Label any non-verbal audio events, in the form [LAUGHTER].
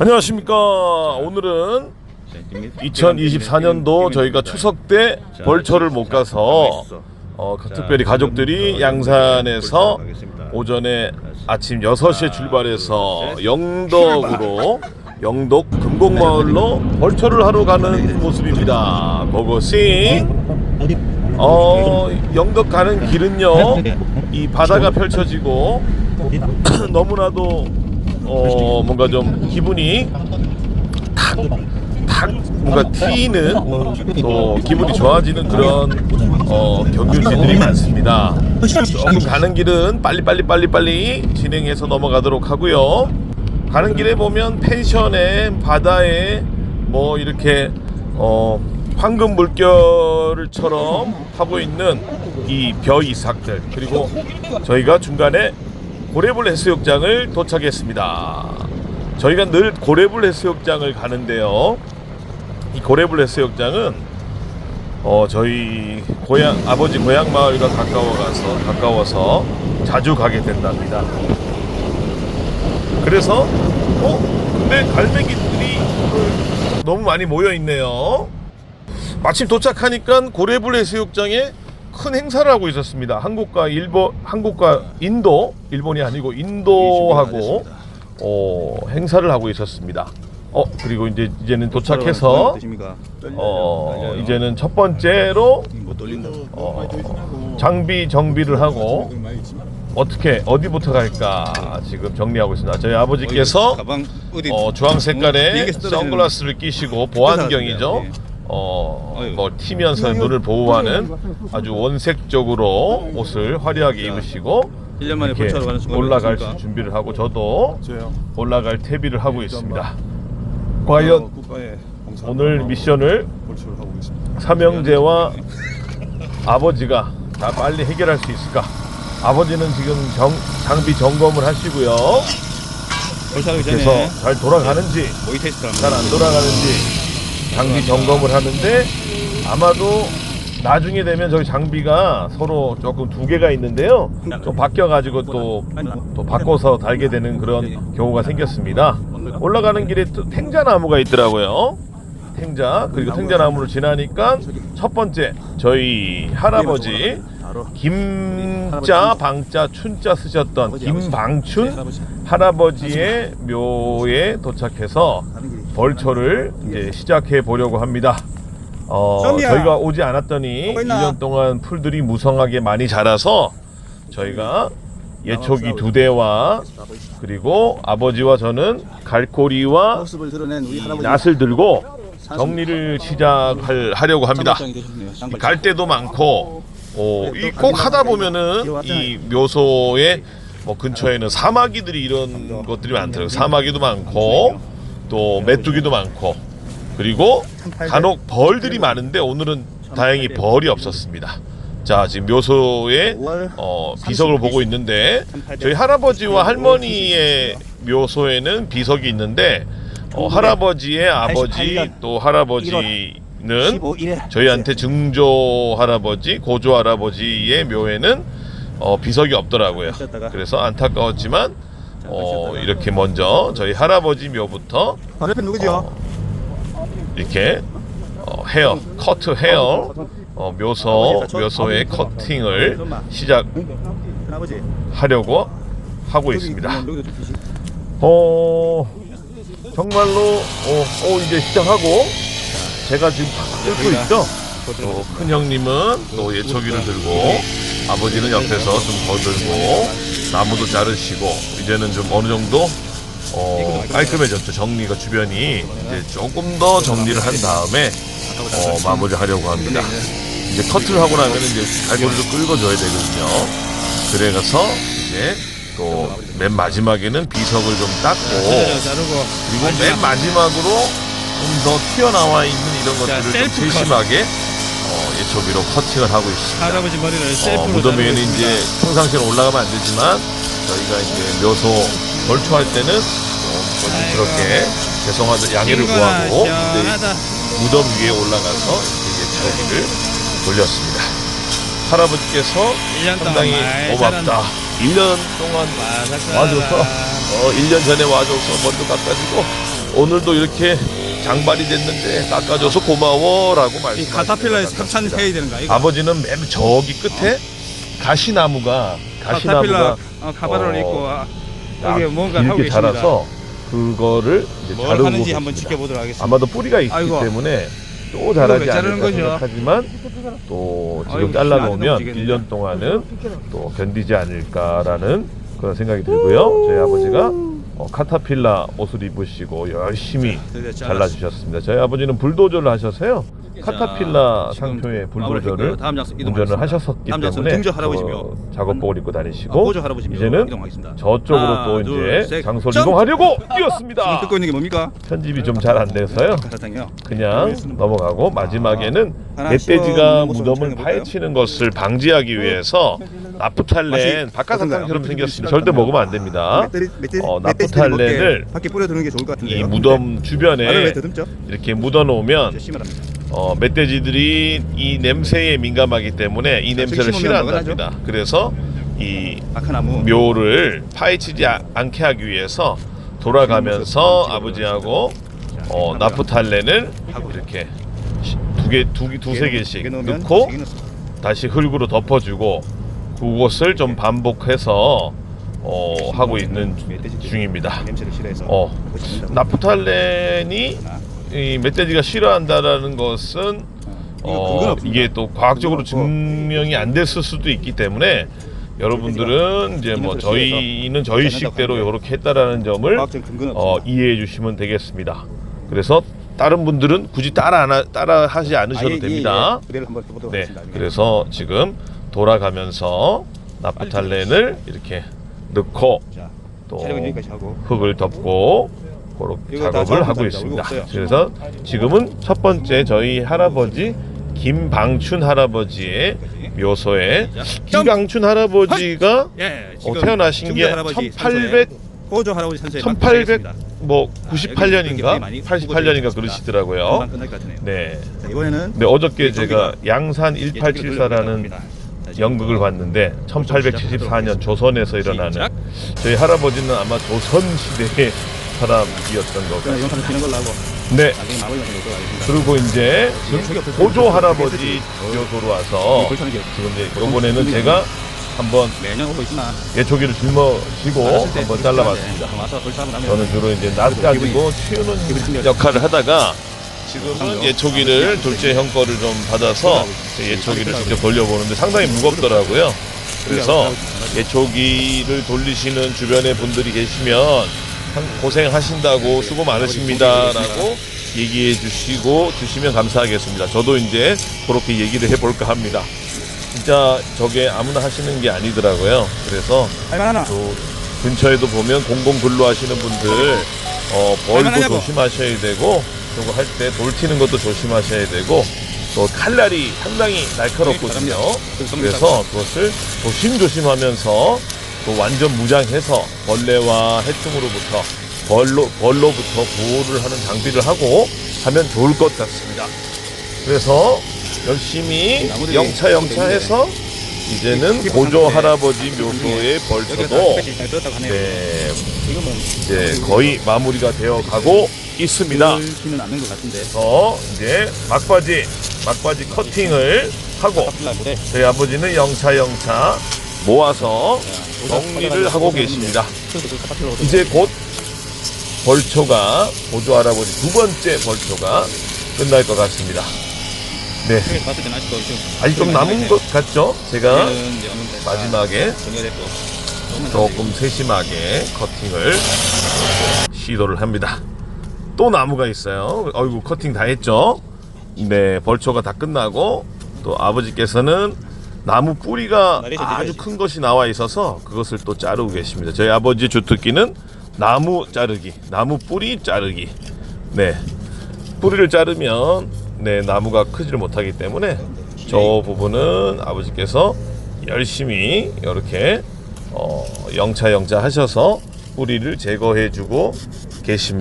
안녕하십니까. 오늘은 2024년도 저희가 추석 때 벌초를 못 가서 어, 특별히 가족들이 양산에서 오전에 아침 6시에 출발해서 영덕으로 영덕 금곡마을로 벌초를 하러 가는 모습입니다. 그것이 어, 영덕 가는 길은요 이 바다가 펼쳐지고 [CLEARS THROAT] 너무나도 어 뭔가 좀 기분이 탁, 탁 뭔가 튀는 또 기분이 좋아지는 그런 어 경유지들이 많습니다. 조금 가는 길은 빨리 빨리 빨리 빨리 진행해서 넘어가도록 하고요. 가는 길에 보면 펜션에 바다에 뭐 이렇게 어 황금 물결처럼 하고 있는 이 벼 이삭들 그리고 저희가 중간에 고래불 해수욕장을 도착했습니다. 저희가 늘 고래불 해수욕장을 가는데요. 이 고래불 해수욕장은 어 저희 고향 아버지 고향 마을과 가까워 가서 가까워서 자주 가게 된답니다. 그래서 어 근데 갈매기들이 너무 많이 모여 있네요. 마침 도착하니까 고래불 해수욕장에 큰 행사를 하고 있었습니다. 한국과 일본, 한국과 인도, 일본이 아니고 인도하고 어, 행사를 하고 있었습니다. 어 그리고 이제 이제는 도착해서 어 이제는 첫 번째로 못 돌린다. 어, 장비 정비를 하고 어떻게 어디부터 갈까 지금 정리하고 있습니다. 저희 아버지께서 어, 주황 색깔의 선글라스를 끼시고 보안경이죠. 예. 어. 뭐 튀면서 눈을 보호하는 아주 원색적으로 옷을 화려하게 입으시고 1년 만에 이렇게 벌초하러 가는 순간 올라갈 어떻습니까? 준비를 하고 저도. 올라갈 태비를 하고 있습니다. 어, 과연 봉사 오늘 미션을 하고 있습니다. 삼형제와 [LAUGHS] 아버지가 다 빨리 해결할 수 있을까? 아버지는 지금 정, 장비 점검을 하시고요. 그래서 잘 돌아가는지 모의 테스트 잘 안 돌아가는지 장비 점검을 하는데 아마도 나중에 되면 저기 장비가 서로 조금 두 개가 있는데요. 좀 바뀌어 가지고 또, 또 바꿔서 달게 되는 그런 경우가 생겼습니다. 올라가는 길에 또 탱자나무가 있더라고요. 탱자 그리고 탱자나무를 지나니까 첫 번째 저희 할아버지 김자 방자 춘자 쓰셨던 김방춘 할아버지의 묘에 도착해서 벌초를 이제 시작해 보려고 합니다. 어. 저희가 오지 않았더니 보고 있나? 1년 동안 풀들이 무성하게 많이 자라서 저희가 예초기 두 대와 그리고 아버지와 저는 갈고리와 모습을 드러낸 우리 할아버지 낫을 들고 정리를 시작하려고 합니다. 쌍발장이 되셨네요. 이 쌍발장. 갈대도 많고 어, 이 꼭 하다 보면은 이 묘소의 뭐 근처에는 사마귀들이 이런 것들이 많더라고요. 사마귀도 많고 또 메뚜기도 많고 그리고 간혹 벌들이 많은데 오늘은 다행히 벌이 없었습니다. 자 지금 묘소에 어, 비석을 보고 있는데 저희 할아버지와 할머니의 묘소에는 비석이 있는데 어, 할아버지의 아버지 또 할아버지는 15일에 저희한테 증조 할아버지, 고조 할아버지의 묘에는 어, 비석이 없더라고요. 그래서 안타까웠지만 어, 이렇게 먼저 저희 할아버지 묘부터 바로 옆에 누구죠? 이렇게 어, 헤어, 커트 헤어, 어, 묘소, 묘소의 커팅을 시작하려고 하고 있습니다. 어, 정말로 어, 어, 이제 시작하고 제가 지금 탁 뚫고 있죠. 또 큰 형님은 또 예초기를 들고 아버지는 옆에서 좀 더 들고 나무도 자르시고 이제는 좀 어느 정도 어, 깔끔해졌죠. 정리가 주변이 이제 조금 더 정리를 한 다음에 어, 마무리하려고 합니다. 이제 커트를 하고 나면 이제 갈고리도 끌어줘야 되거든요. 그래서 이제 또 맨 마지막에는 비석을 좀 닦고 자르고 자르고 그리고 맨 마지막으로 좀 더 튀어나와 있는 이런 것들을 좀. 세심하게 어, 예초비로 커팅을 하고 있습니다. 할아버지 머리를 어, 셀프로 무덤에는 자르고 이제. 평상시에는 올라가면 안 되지만 저희가 이제 묘소 벌초할 때는 좀 그렇게 죄송하다 양해를 구하고. 무덤 위에 올라가서 이제 예초기를 돌렸습니다. 할아버지께서 1년 동안 상당히 고맙다. 자랐네. 1년 동안. 와줘서 어, 1년 전에 와줘서 먼저 깎아주고 오늘도 이렇게 장발이 됐는데 깎아줘서 고마워라고 이 말씀하시고 카타필라에서 협찬해야 되는 거 아이가? 아버지는 맨 저기 끝에 가시나무가 가시나무가 카타필라 어, 카바를 어, 입고 아, 딱 여기 뭔가 하고 이렇게 계십니다. 자라서 그거를 이제 뭘 자르고 하는지 한번. 지켜보도록 하겠습니다. 아마도 뿌리가 있기 아이고. 때문에 또 자라지 왜 자르는 않을까 거죠? 생각하지만 또 지금 아이고, 잘라놓으면 아직도 움직이겠네. 1년 동안은 또 견디지 않을까라는 그런 생각이 들고요. 저희 아버지가 어, 카타필라 옷을 입으시고 열심히. 잘라주셨습니다. 저희 아버지는 불도저를 하셔서요. 카타필라 상표의 불도저를 운전을. 하셨었기 다음 때문에 등저 할아버지며 그 작업복을 입고 아, 다니시고 할아버지며 이제는. 저쪽으로 하나, 또 둘, 이제 셋, 장소를 점프! 이동하려고 뛰었습니다. 듣고 있는 게 뭡니까? 편집이 좀 잘 안 돼서요. 사탕이요. 그냥 넘어가고 마지막에는 하나씩 멧돼지가 무덤을? 파헤치는 것을 방지하기 위해서 나프탈렌 어떤가요? 생겼습니다. 절대 먹으면 안 됩니다. 어, 나프탈렌을 먹게 밖에 뿌려두는 게 좋을 것 같은데요. 이 무덤 왜 주변에? 이렇게 묻어놓으면. 어, 멧돼지들이 이 냄새에 민감하기 때문에 이 자, 냄새를 싫어한답니다. 그래서 이 아카나무 묘를 파헤치지 아- 않게 하기 위해서 돌아가면서 아버지하고 어, 나프탈렌을 이렇게 두 개, 두, 개- 두세 개씩 넣고. 다시 흙으로 덮어주고 그것을 좀 반복해서 어, 하고 있는 중입니다. 냄새를 싫어해서 어. 나프탈렌이 이 멧돼지가 싫어한다라는 것은 어. 이게 또 과학적으로. 증명이 안 됐을 수도 있기 때문에 여러분들은 이제 뭐 저희는 저희 식대로 이렇게 했다라는 점을 어. 이해해 주시면 되겠습니다. 그래서 다른 분들은 굳이 따라 안 하, 따라 하지 않으셔도 아, 예, 예, 됩니다. 예. 네. 그래서 지금 돌아가면서 나프탈렌을 이렇게 넣고 자, 또 흙을 덮고 그렇게 작업을 하고. 있습니다. 그래서 지금은 첫 번째 저희 할아버지 김방춘 할아버지의 묘소에 김방춘 할아버지가 예, 어, 태어나신 게 중조 할아버지 1800 호조 할아버지 선수에 1800 맞춰 뭐 여기 98년인가 많이 88년인가 후보들이 그러시더라고요. 네. 자, 이번에는 근데 어저께 제가 양산 1874라는 연극을 봤는데 1874년 조선에서 일어나는. 저희 할아버지는 아마 조선 시대의 사람이었던 것 같아요. 영상을 치는 걸로 하고 네. 나중에 마무리 영상 보도록 하겠습니다. 그리고 이제 저기 없을 보조 때 할아버지 묘소로 와서 불타는 게 지금 이제 이번에는 제가 한번 매년 오고 있으나 예초기를 짊어지고 때 한번 잘라봤습니다. 와서 불타고 나면 저는 주로 이제 낫 가지고 치우는 역할을 하다가 지금은 예초기를 둘째 형 거를 좀 받아서 제 예초기를 직접 돌려보는데 상당히 무겁더라고요. 그래서 예초기를 돌리시는 주변의 분들이 계시면 상- 고생하신다고 수고 많으십니다라고 얘기해 주시고 주시면 감사하겠습니다. 저도 이제 그렇게 얘기를 해볼까 합니다. 진짜 저게 아무나 하시는 게 아니더라고요. 그래서? 또 근처에도 보면 공공 근로하시는 분들 어, 벌도 할만하냐고? 조심하셔야 되고 저거 할 때 돌 튀는 것도 조심하셔야 되고 또 칼날이 상당히 날카롭거든요. 그래서 그것을 조심조심하면서 또 완전 무장해서 벌레와 해충으로부터 벌로 벌로부터 보호를 하는 장비를 하고 하면 좋을 것 같습니다. 그래서 열심히 나무들이 영차 영차 해서 이제는 고조 할아버지 묘소의 벌초도 네, 뭐 이제 거의 마무리가 되어 가고 있습니다. 그래서 이제 막바지 막바지 커팅을 하고 저희 아버지는 영차 영차 모아서 정리를 하고 계십니다. 이제 곧 벌초가 고조 할아버지 두 번째 벌초가 끝날 것 같습니다. 네, 좀 아직 좀 남은 것 같죠? 제가 마지막에 조금 세심하게 커팅을 시도를 합니다. 또 나무가 있어요. 어이구 커팅 다 했죠? 네, 벌초가 다 끝나고 또 아버지께서는 나무 뿌리가 아주 큰 것이 나와 있어서 그것을 또 자르고 계십니다. 저희 아버지 주특기는 나무 자르기, 나무 뿌리 자르기. 네, 뿌리를 자르면 네 나무가 크지를 못하기 때문에 저 부분은 아버지께서 열심히 이렇게 어, 영차 영차 하셔서 뿌리를 제거해주고 계십니다.